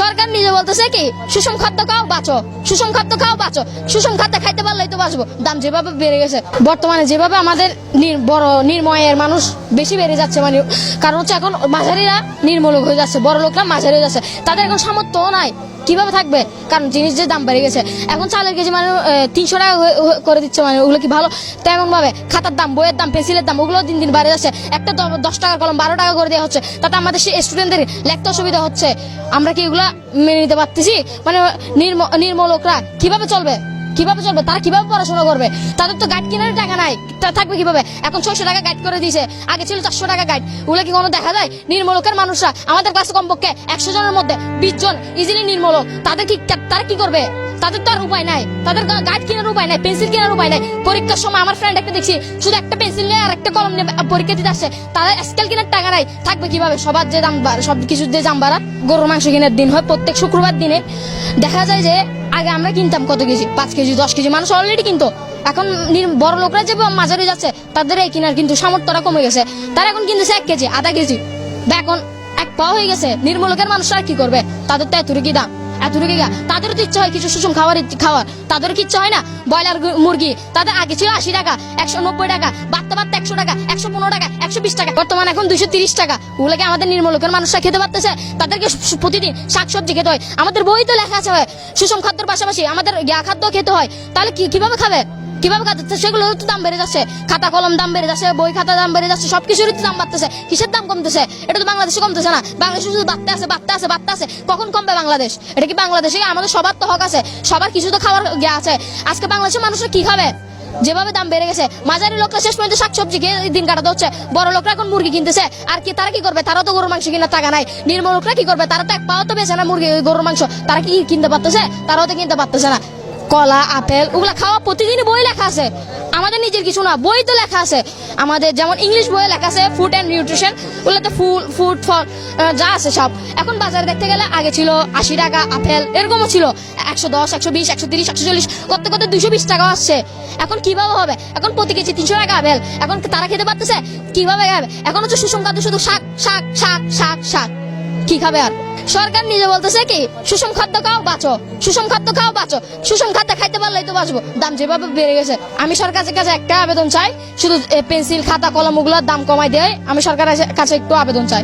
সরকার নিজে বলতেছে কি, সুষম খাদ্য খাও, বাঁচো। সুষম খাদ্য খাও, বাঁচো। সুষম খাদ্য খাইতে পারলেই তো বাঁচবো। দাম যেভাবে বেড়ে গেছে, বর্তমানে যেভাবে আমাদের বড় নির্ময়ের মানুষ বেশি বেড়ে যাচ্ছে মানে কারণ হচ্ছে এখন মাঝারিরা নির্মূলক হয়ে যাচ্ছে, বড় লোকরা মাঝারি হয়ে যাচ্ছে। তাদের এখন সামর্থ্য নাই, কীভাবে থাকবে? কারণ জিনিস যে দাম বেড়ে গেছে। এখন চালের কেজি মানে তিনশো টাকা করে দিচ্ছে মানে ওগুলো কি ভালো? তেমন ভাবে খাতার দাম, বইয়ের দাম, পেন্সিলের দাম ওগুলো দিন দিন বাড়ে যাচ্ছে। একটা দশ টাকার কলম, বারো টাকা করে দেওয়া হচ্ছে। তাতে আমাদের স্টুডেন্টদের লেখতে অসুবিধা হচ্ছে। আমরা কি এগুলা মেনে নিতে পারতেছি? মানে নির্ম- নির্মূলকরা কীভাবে চলবে? কীভাবে চলবে? তারা কীভাবে পড়াশোনা করবে? তাদের তো গাইড কেনার টাকা নাই। থাকবে কীভাবে? এখন ছয়শো টাকা গাইড করে দিয়েছে। আগে ছিল চারশো টাকা গাইড ওগুলো কি কোনো দেখা যায়? নির্মলকের মানুষরা আমাদের ক্লাসে কমপক্ষে একশো জনের মধ্যে বিশ জন ইজিলি নির্মলক তাদের কি তারা কি করবে? তাদের তো আর উপায় নাই। তাদের গাইড কেনার উপায় নাই পেন্সিল কেনার উপায় নাই। পরীক্ষার সময় আমার ফ্রেন্ড একটা দেখছি, শুধু একটা পেন্সিল নিয়ে আর একটা কলম নিয়ে পরীক্ষা দিতে আসছে তাদের স্কেল কেনার টাকা নাই, থাকবে কীভাবে? সবার যে দাম সব কিছুর যে দাম বাড়া গরুর মাংস কেনার দিন হয় প্রত্যেক শুক্রবার দিনে। দেখা যায় যে আগে আমরা কিনতাম কত কেজি? পাঁচ কেজি, দশ কেজি, মানুষ অলরেডি কিনতো। এখন বড় লোকরা যে মাঝারি যাচ্ছে, তাদের এই কেনার কিন্তু সামর্থ্যটা কমে গেছে। তারা এখন কিনতেছে এক কেজি, আধা কেজি। এখন এক পাও হয়ে গেছে। নির্মূলকের মানুষরা কি করবে? তাদের তো এতটুকু দাম। এতটুকু গা? তাদেরও তো ইচ্ছা হয় কিছু সুষম খাবার খাওয়ার। তাদেরও কি ইচ্ছা হয় না? ব্রয়লার মুরগি। তাদের, আগে ছিল আশি টাকা, একশো নব্বই টাকা, বাড়তে বাড়তে একশো টাকা, একশো পনেরো টাকা, একশো বিশ টাকা। বর্তমানে এখন দুশো তিরিশ টাকা। ওগুলোকে আমাদের নির্মলকের মানুষরা খেতে পারতেছে? তাদেরকে প্রতিদিন শাকসবজি খেতে হয়। আমাদের বই তো লেখা আছে সুষম খাদ্যের পাশাপাশি আমাদের খাদ্য খেতে হয়। তাহলে কি কীভাবে খাবে? কীভাবে খাচ্ছে সেগুলো তো দাম বেড়ে যাচ্ছে। খাতা কলম দাম বেড়ে যাচ্ছে, বই খাতা দাম বেড়ে যাচ্ছে, সবকিছুরই তো দাম বাড়তেছে। কিসের দাম কমতেছে? এটা তো বাংলাদেশে কমতেছে না। বাংলাদেশে শুধু বাড়তে আছে বাড়তে আছে বাড়তে আছে। কখন কমবে বাংলাদেশ? এটা কি বাংলাদেশে? আমাদের সবার তো হক আছে। সবার কিছু তো খাবার ইয়ে আছে। আজকে বাংলাদেশের মানুষরা কি খাবে? যেভাবে দাম বেড়ে গেছে। মাঝারি লোকরা শেষ পর্যন্ত শাকসবজি খেয়ে দিন কাটাতে হচ্ছে। বড় লোকরা এখন মুরগি কিনতেছে। আর কি, তারা কি করবে? তারা তো গরুর মাংস কেনার টাকা নাই। নির্মল লোকরা কি করবে? তারা তো এক পাও তো বেছে না মুরগি গরুর মাংস। তারা কি কিনতে পারতেছে? তারাও তো কিনতে পারতেছে না। কলা, আপেল, ওগুলা খাওয়া প্রতিদিনই বই লেখা আছে। আমাদের নিজের কিছু না বই তো লেখা আছে। আমাদের যেমন ইংলিশ বইয়ে লেখা আছে ফুড অ্যান্ড নিউট্রিশন ওগুলোতে ফুল ফুড ফল যা আছে সব। এখন বাজারে দেখতে গেলে আগে ছিল আশি টাকা আপেল, এরকমও ছিল। একশো দশ, একশো বিশ, একশো তিরিশ, একশো চল্লিশ করতে করতে দুশো বিশ টাকাও আসছে। এখন কীভাবে হবে? এখন প্রতি কেজি তিনশো টাকা আপেল। এখন তারা খেতে পারতেছে? কীভাবে খাবে? এখন হচ্ছে সুষম শুধু শাক শাক শাক শাক শাক। কি খাবে আর? সরকার নিজে বলতেছে কি, সুষম খাদ্য খাও, বাঁচো। সুষম খাদ্য খাও, বাঁচো। সুষম খাদ্য খাইতে পারলেই তো বাঁচবো। দাম যেভাবে বেড়ে গেছে, আমি সরকারের কাছে একটা আবেদন চাই, শুধু পেন্সিল, খাতা, কলম, ওগুলোর দাম কমাই দেয়। আমি সরকারের কাছে একটু আবেদন চাই।